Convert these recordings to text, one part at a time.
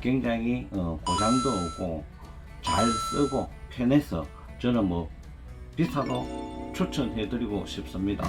굉장히 어, 고장도 없고 잘 쓰고 편해서 저는 뭐 비싸도 추천해드리고 싶습니다.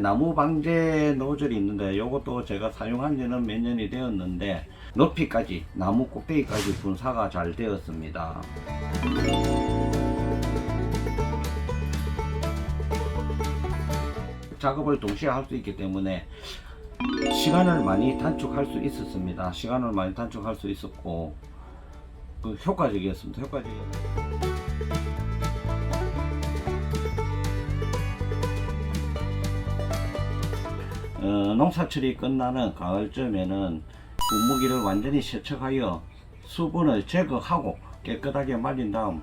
나무 방제 노즐이 있는데 이것도 제가 사용한 지는 몇 년이 되었는데 높이까지 나무 꼭대기까지 분사가 잘 되었습니다. 작업을 동시에 할 수 있기 때문에 시간을 많이 단축할 수 있었습니다. 시간을 많이 단축할 수 있었고 그 효과적이었습니다. 효과적이었습니다. 어, 농사철이 끝나는 가을쯤에는 분무기를 완전히 세척하여 수분을 제거하고 깨끗하게 말린 다음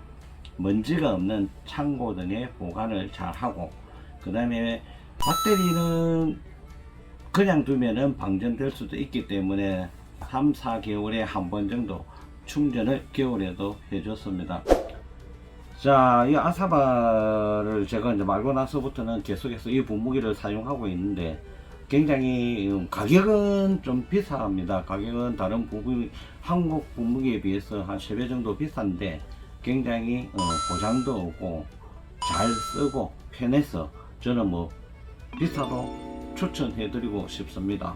먼지가 없는 창고 등에 보관을 잘 하고 그 다음에 배터리는 그냥 두면은 방전될 수도 있기 때문에 3, 4개월에 한 번 정도 충전을 겨울에도 해줬습니다. 자, 이 아사바를 제가 이제 말고 나서부터는 계속해서 이 분무기를 사용하고 있는데 굉장히 음, 가격은 좀 비쌉니다. 가격은 다른 분무기, 한국 분무기에 비해서 한 3배 정도 비싼데 굉장히 어, 고장도 없고 잘 쓰고 편해서 저는 뭐 비싸도 추천해드리고 싶습니다.